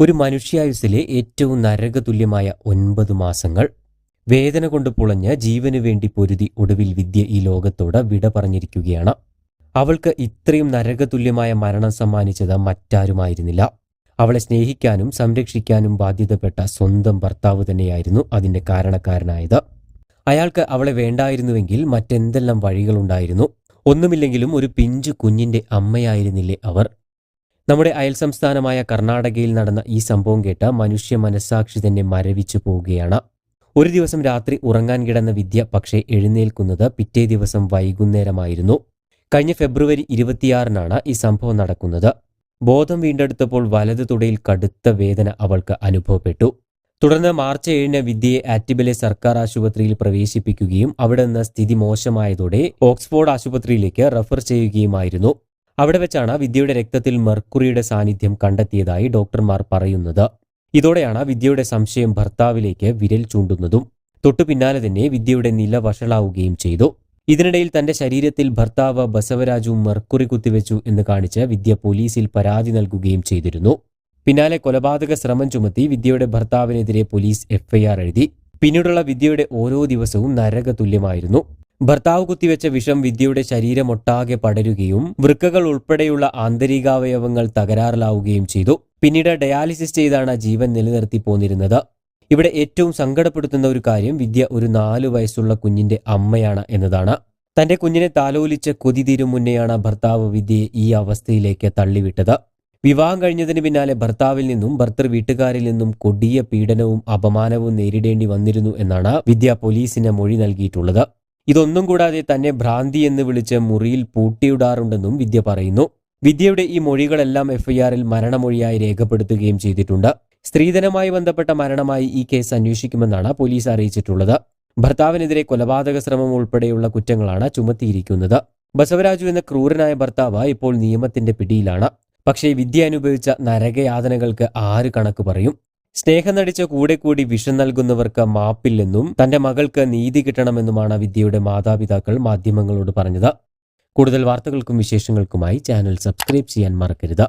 ഒരു മനുഷ്യായുസിലെ ഏറ്റവും നരകതുല്യമായ ഒൻപത് മാസങ്ങൾ വേദന കൊണ്ട് പുളഞ്ഞ് ജീവനു വേണ്ടി പൊരുതി ഒടുവിൽ വിദ്യ ഈ ലോകത്തോട് വിട പറഞ്ഞിരിക്കുകയാണ്. അവൾക്ക് ഇത്രയും നരകതുല്യമായ മരണം സമ്മാനിച്ചത് മറ്റാരുമായിരുന്നില്ല. അവളെ സ്നേഹിക്കാനും സംരക്ഷിക്കാനും ബാധ്യതപ്പെട്ട സ്വന്തം ഭർത്താവ് തന്നെയായിരുന്നു അതിന്റെ കാരണക്കാരനായത്. അയാൾക്ക് അവളെ വേണ്ടായിരുന്നുവെങ്കിൽ മറ്റെന്തെല്ലാം വഴികളുണ്ടായിരുന്നു? ഒന്നുമില്ലെങ്കിലും ഒരു പിഞ്ചു കുഞ്ഞിന്റെ അമ്മയായിരുന്നില്ലേ അവർ? നമ്മുടെ അയൽ സംസ്ഥാനമായ കർണാടകയിൽ നടന്ന ഈ സംഭവം കേട്ട മനുഷ്യ മനസ്സാക്ഷി തന്നെ മരവിച്ചു പോവുകയാണ്. ഒരു ദിവസം രാത്രി ഉറങ്ങാൻ കിടന്ന വിദ്യ പക്ഷേ എഴുന്നേൽക്കുന്നത് പിറ്റേ ദിവസം വൈകുന്നേരമായിരുന്നു. കഴിഞ്ഞ ഫെബ്രുവരി ഇരുപത്തിയാറിനാണ് ഈ സംഭവം നടക്കുന്നത്. ബോധം വീണ്ടെടുത്തപ്പോൾ വലതു തുടയിൽ കടുത്ത വേദന അവൾക്ക് അനുഭവപ്പെട്ടു. തുടർന്ന് മാർച്ച് ഏഴിന് വിദ്യയെ ആറ്റിബിലെ സർക്കാർ ആശുപത്രിയിൽ പ്രവേശിപ്പിക്കുകയും അവിടെ നിന്ന് സ്ഥിതി മോശമായതോടെ ഓക്സ്ഫോർഡ് ആശുപത്രിയിലേക്ക് റഫർ ചെയ്യുകയുമായിരുന്നു. അവിടെ വെച്ചാണ് വിദ്യയുടെ രക്തത്തിൽ മെർക്കുറിയുടെ സാന്നിധ്യം കണ്ടെത്തിയതായി ഡോക്ടർമാർ പറയുന്നത്. ഇതോടെയാണ് വിദ്യയുടെ സംശയം ഭർത്താവിലേക്ക് വിരൽ ചൂണ്ടുന്നതും തൊട്ടു പിന്നാലെ തന്നെ വിദ്യയുടെ നില വഷളാവുകയും ചെയ്തു. ഇതിനിടയിൽ തന്റെ ശരീരത്തിൽ ഭർത്താവ് ബസവരാജു മെർക്കുറി കുത്തിവെച്ചു എന്ന് കാണിച്ച് വിദ്യ പോലീസിൽ പരാതി നൽകുകയും ചെയ്തിരുന്നു. പിന്നാലെ കൊലപാതക ശ്രമം ചുമത്തി വിദ്യയുടെ ഭർത്താവിനെതിരെ പോലീസ് എഫ്ഐആർ എഴുതി. പിന്നീടുള്ള വിദ്യയുടെ ഓരോ ദിവസവും നരക തുല്യമായിരുന്നു ഭർത്താവ് കുത്തിവെച്ച വിഷം വിദ്യയുടെ ശരീരമൊട്ടാകെ പടരുകയും വൃക്കകൾ ഉൾപ്പെടെയുള്ള ആന്തരികാവയവങ്ങൾ തകരാറിലാവുകയും ചെയ്തു. പിന്നീട് ഡയാലിസിസ് ചെയ്താണ് ജീവൻ നിലനിർത്തി പോന്നിരുന്നത്. ഇവിടെ ഏറ്റവും സങ്കടപ്പെടുത്തുന്ന ഒരു കാര്യം വിദ്യ ഒരു നാലു വയസ്സുള്ള കുഞ്ഞിന്റെ അമ്മയാണ് എന്നതാണ്. തന്റെ കുഞ്ഞിനെ താലോലിച്ച കൊതി തീരും മുന്നെയാണ് ഭർത്താവ് വിദ്യയെ ഈ അവസ്ഥയിലേക്ക് തള്ളിവിട്ടത്. വിവാഹം കഴിഞ്ഞതിന് പിന്നാലെ ഭർത്താവിൽ നിന്നും ഭർത്തൃ വീട്ടുകാരിൽ നിന്നും കൊടിയ പീഡനവും അപമാനവും നേരിടേണ്ടി വന്നിരുന്നു എന്നാണ് വിദ്യ പോലീസിന് മൊഴി നൽകിയിട്ടുള്ളത്. ഇതൊന്നും കൂടാതെ തന്നെ ഭ്രാന്തി എന്ന് വിളിച്ച് മുറിയിൽ പൂട്ടിയിടാറുണ്ടെന്നും വിദ്യ പറയുന്നു. വിദ്യയുടെ ഈ മൊഴികളെല്ലാം എഫ്ഐആറിൽ മരണമൊഴിയായി രേഖപ്പെടുത്തുകയും ചെയ്തിട്ടുണ്ട്. സ്ത്രീധനമായി ബന്ധപ്പെട്ട മരണമായി ഈ കേസ് അന്വേഷിക്കുമെന്നാണ് പോലീസ് അറിയിച്ചിട്ടുള്ളത്. ഭർത്താവിനെതിരെ കൊലപാതക ശ്രമം ഉൾപ്പെടെയുള്ള കുറ്റങ്ങളാണ് ചുമത്തിയിരിക്കുന്നത്. ബസവരാജു എന്ന ക്രൂരനായ ഭർത്താവ് ഇപ്പോൾ നിയമത്തിന്റെ പിടിയിലാണ്. പക്ഷേ വിദ്യ അനുഭവിച്ച നരകയാതനകൾക്ക് ആര് കണക്ക് പറയും. സ്നേഹം നടിച്ച കൂടെ കൂടി വിഷം നൽകുന്നവർക്ക് മാപ്പില്ലെന്നും തന്റെ മകൾക്ക് നീതി കിട്ടണമെന്നുമാണ് വിദ്യയുടെ മാതാപിതാക്കൾ മാധ്യമങ്ങളോട് പറഞ്ഞത്. കൂടുതൽ വാർത്തകൾക്കും വിശേഷങ്ങൾക്കുമായി ചാനൽ സബ്സ്ക്രൈബ് ചെയ്യാൻ മറക്കരുത്.